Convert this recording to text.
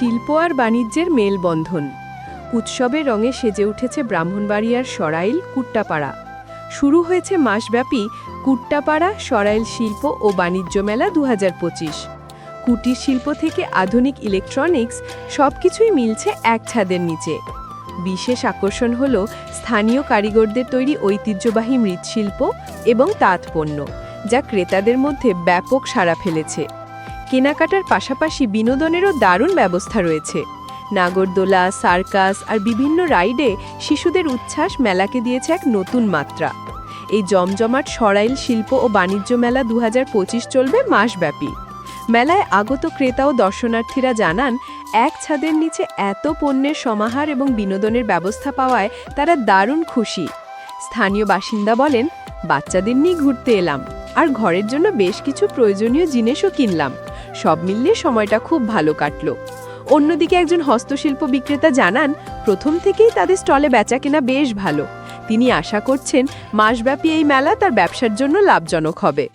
শিল্প আর বাণিজ্যের মেলবন্ধন। উৎসবের রঙে সেজে উঠেছে ব্রাহ্মণবাড়িয়ার সরাইল কুট্টাপাড়া। শুরু হয়েছে মাসব্যাপী কুট্টাপাড়া সরাইল শিল্প ও বাণিজ্য মেলা দু হাজার পঁচিশ। কুটির শিল্প থেকে আধুনিক ইলেকট্রনিক্স সবকিছুই মিলছে এক ছাদের নিচে। বিশেষ আকর্ষণ হল স্থানীয় কারিগরদের তৈরি ঐতিহ্যবাহী মৃৎশিল্প এবং তাঁত পণ্য যা ক্রেতাদের মধ্যে ব্যাপক সাড়া ফেলেছে। কেনাকাটার পাশাপাশি বিনোদনেরও দারুণ ব্যবস্থা রয়েছে। নাগরদোলা, সার্কাস আর বিভিন্ন রাইডে শিশুদের উচ্ছ্বাস মেলাকে দিয়েছে এক নতুন মাত্রা। এই জমজমাট সরাইল শিল্প ও বাণিজ্য মেলা দু হাজার পঁচিশ চলবে মাসব্যাপী। মেলায় আগত ক্রেতা ও দর্শনার্থীরা জানান, এক ছাদের নিচে এত পণ্যের সমাহার এবং বিনোদনের ব্যবস্থা পাওয়ায় তারা দারুণ খুশি। স্থানীয় বাসিন্দা বলেন, বাচ্চাদের নিয়ে ঘুরতে এলাম। আর ঘরের জন্য বেশ কিছু প্রয়োজনীয় জিনিসও কিনলাম। সব মিলিয়ে সময়টা খুব ভালো কাটলো। অন্যদিকে একজন হস্তশিল্প বিক্রেতা জানান, প্রথম থেকেই তাদের স্টলে বেচা কেনা বেশ ভালো। তিনি আশা করছেন মাসব্যাপী এই মেলা তার ব্যবসার জন্য লাভজনক হবে।